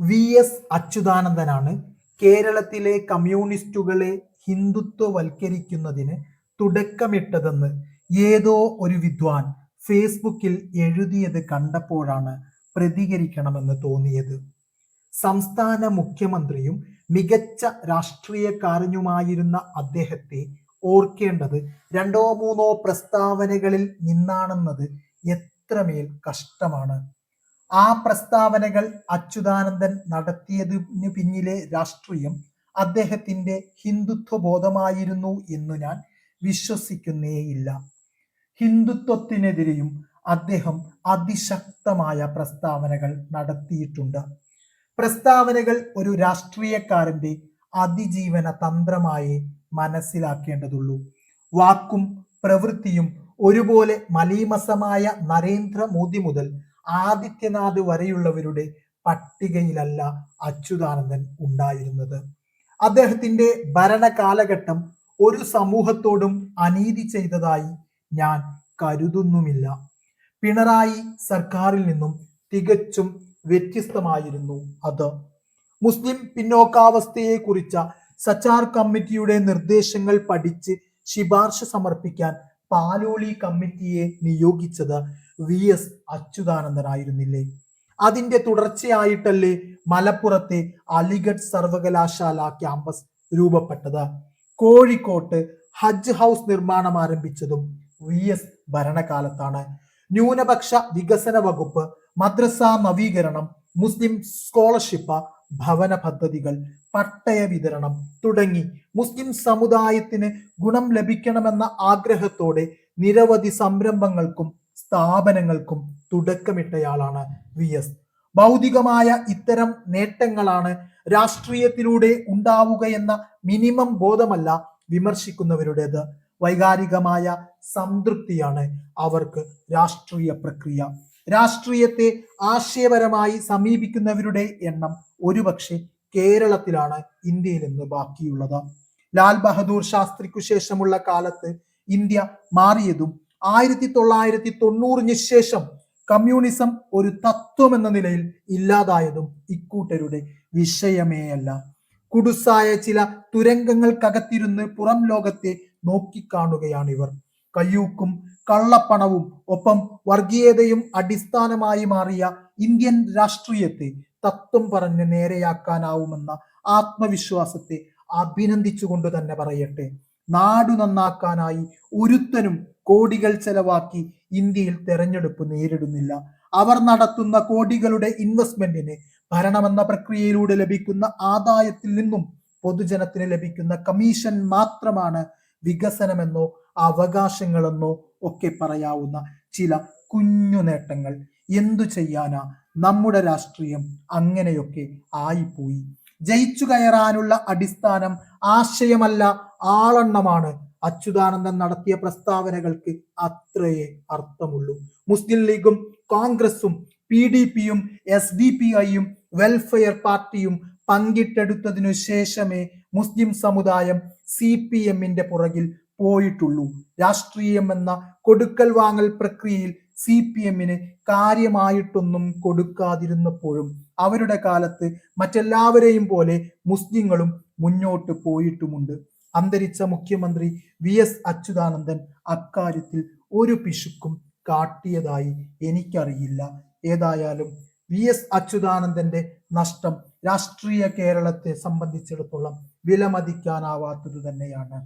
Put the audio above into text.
V S അച്യുതാനന്ദനാണ് കേരളത്തിലെ കമ്മ്യൂണിസ്റ്റുകളെ ഹിന്ദുത്വവൽക്കരിക്കുന്നതിന് തുടക്കമിട്ടതെന്ന് ഏതോ ഒരു വിദ്വാൻ ഫേസ്ബുക്കിൽ എഴുതിയത് കണ്ടപ്പോഴാണ് പ്രതികരിക്കണമെന്ന് തോന്നിയത്. സംസ്ഥാന മുഖ്യമന്ത്രിയും മികച്ച രാഷ്ട്രീയക്കാരനുമായിരുന്ന അദ്ദേഹത്തെ ഓർക്കേണ്ടത് രണ്ടോ മൂന്നോ പ്രസ്താവനകളിൽ നിന്നാണെന്നത് എത്രമേൽ കഷ്ടമാണ്. ആ പ്രസ്താവനകൾ അച്യുതാനന്ദൻ നടത്തിയതിനു പിന്നിലെ രാഷ്ട്രീയം അദ്ദേഹത്തിന്റെ ഹിന്ദുത്വ ബോധമായിരുന്നു എന്നു ഞാൻ വിശ്വസിക്കുന്നേയില്ല. ഹിന്ദുത്വത്തിനെതിരെയും അദ്ദേഹം അതിശക്തമായ പ്രസ്താവനകൾ നടത്തിയിട്ടുണ്ട്. പ്രസ്താവനകൾ ഒരു രാഷ്ട്രീയക്കാരന്റെ അതിജീവന തന്ത്രമായി മനസ്സിലാക്കേണ്ടതുള്ളൂ. വാക്കും പ്രവൃത്തിയും ഒരുപോലെ മലീമസമായ നരേന്ദ്രമോദി മുതൽ ആദിത്യനാഥ് വരെയുള്ളവരുടെ പട്ടികയിലല്ല അച്യുതാനന്ദൻ ഉണ്ടായിരുന്നത്. അദ്ദേഹത്തിന്റെ ഭരണകാലഘട്ടം ഒരു സമൂഹത്തോടും അനീതി ചെയ്തതായി ഞാൻ കരുതുന്നുമില്ല. പിണറായി സർക്കാരിൽ നിന്നും തികച്ചും വ്യത്യസ്തമായിരുന്നു അത്. മുസ്ലിം പിന്നോക്കാവസ്ഥയെ കുറിച്ച സച്ചാർ കമ്മിറ്റിയുടെ നിർദ്ദേശങ്ങൾ പഠിച്ച് ശിപാർശ സമർപ്പിക്കാൻ പാലോളി കമ്മിറ്റിയെ നിയോഗിച്ചത് വി എസ് അച്യുതാനന്ദനായിരുന്നില്ലേ? അതിന്റെ തുടർച്ചയായിട്ടല്ലേ മലപ്പുറത്തെ അലിഗഡ് സർവകലാശാല ക്യാമ്പസ് രൂപപ്പെട്ടത്. കോഴിക്കോട്ട് ഹജ്ജ് ഹൗസ് നിർമ്മാണം ആരംഭിച്ചതും വി എസ് ഭരണകാലത്താണ്. ന്യൂനപക്ഷ വികസന വകുപ്പ് മദ്രസ നവീകരണം മുസ്ലിം സ്കോളർഷിപ്പ് ഭവന പദ്ധതികൾ പട്ടയ വിതരണം തുടങ്ങി മുസ്ലിം സമുദായത്തിന് ഗുണം ലഭിക്കണമെന്ന ആഗ്രഹത്തോടെ നിരവധി സംരംഭങ്ങൾക്കും സ്ഥാപനങ്ങൾക്കും തുടക്കമിട്ടയാളാണ് വി എസ്. ഭൗതികമായ ഇത്തരം നേട്ടങ്ങളാണ് രാഷ്ട്രീയത്തിലൂടെ ഉണ്ടാവുകയെന്ന മിനിമം ബോധമല്ല വിമർശിക്കുന്നവരുടേത്. വൈകാരികമായ സംതൃപ്തിയാണ് അവർക്ക് രാഷ്ട്രീയ പ്രക്രിയ. രാഷ്ട്രീയത്തെ ആശയപരമായി സമീപിക്കുന്നവരുടെ എണ്ണം ഒരുപക്ഷെ കേരളത്തിലാണ് ഇന്ത്യയിൽ നിന്ന് ബാക്കിയുള്ളത്. ലാൽ ബഹദൂർ ശാസ്ത്രിക്കു ശേഷമുള്ള കാലത്ത് ഇന്ത്യ മാറിയതും ആയിരത്തി തൊള്ളായിരത്തി തൊണ്ണൂറിന് ശേഷം കമ്മ്യൂണിസം ഒരു തത്വം എന്ന നിലയിൽ ഇല്ലാതായതും ഇക്കൂട്ടരുടെ വിഷയമേയല്ല. കുടുസായ ചില തുരങ്കങ്ങൾക്കകത്തിരുന്ന് പുറം ലോകത്തെ നോക്കിക്കാണുകയാണ് ഇവർ കയ്യൂക്കും കള്ളപ്പണവും ഒപ്പം വർഗീയതയും അടിസ്ഥാനമായി മാറിയ ഇന്ത്യൻ രാഷ്ട്രീയത്തെ തത്വം പറഞ്ഞ് നേരെയാക്കാനാവുമെന്ന ആത്മവിശ്വാസത്തെ അഭിനന്ദിച്ചുകൊണ്ട് തന്നെ പറയട്ടെ. നാടു നന്നാക്കാനായി ഒരുത്തനും കോടികൾ ചെലവാക്കി ഇന്ത്യയിൽ തെരഞ്ഞെടുപ്പ് നേരിടുന്നില്ല. അവർ നടത്തുന്ന കോടികളുടെ ഇൻവെസ്റ്റ്മെന്റിന് ഭരണമെന്ന പ്രക്രിയയിലൂടെ ലഭിക്കുന്ന ആദായത്തിൽ നിന്നും പൊതുജനത്തിന് ലഭിക്കുന്ന കമ്മീഷൻ മാത്രമാണ് വികസനമെന്നോ അവകാശങ്ങളെന്നോ ഒക്കെ പറയാവുന്ന ചില കുഞ്ഞു നേട്ടങ്ങൾ. എന്തു ചെയ്യാനാ? നമ്മുടെ രാഷ്ട്രീയം അങ്ങനെയൊക്കെ ആയിപ്പോയി. ജയിച്ചു കയറാനുള്ള അടിസ്ഥാനം ആശയമല്ല ആളെണ്ണമാണ്. അച്യുതാനന്ദൻ നടത്തിയ പ്രസ്താവനകൾക്ക് അത്രയേ അർത്ഥമുള്ളൂ. മുസ്ലിം ലീഗും കോൺഗ്രസും പി ഡി പിയും എസ് ഡി പി ഐയും വെൽഫെയർ പാർട്ടിയും പങ്കിട്ടെടുത്തതിനു ശേഷമേ മുസ്ലിം സമുദായം സി പി എമ്മിന്റെ പുറകിൽ പോയിട്ടുള്ളൂ. രാഷ്ട്രീയം എന്ന കൊടുക്കൽ വാങ്ങൽ പ്രക്രിയയിൽ സി പി എമ്മിന് കാര്യമായിട്ടൊന്നും കൊടുക്കാതിരുന്നപ്പോഴും അവരുടെ കാലത്ത് മറ്റെല്ലാവരെയും പോലെ മുസ്ലിങ്ങളും മുന്നോട്ട് പോയിട്ടുമുണ്ട്. അന്തരിച്ച മുഖ്യമന്ത്രി വി എസ് അച്യുതാനന്ദൻ അക്കാര്യത്തിൽ ഒരു പിശുക്കും കാട്ടിയതായി എനിക്കറിയില്ല. ഏതായാലും വി എസ് അച്യുതാനന്ദന്റെ നഷ്ടം രാഷ്ട്രീയ കേരളത്തെ സംബന്ധിച്ചിടത്തോളം വിലമതിക്കാനാവാത്തത് തന്നെയാണ്.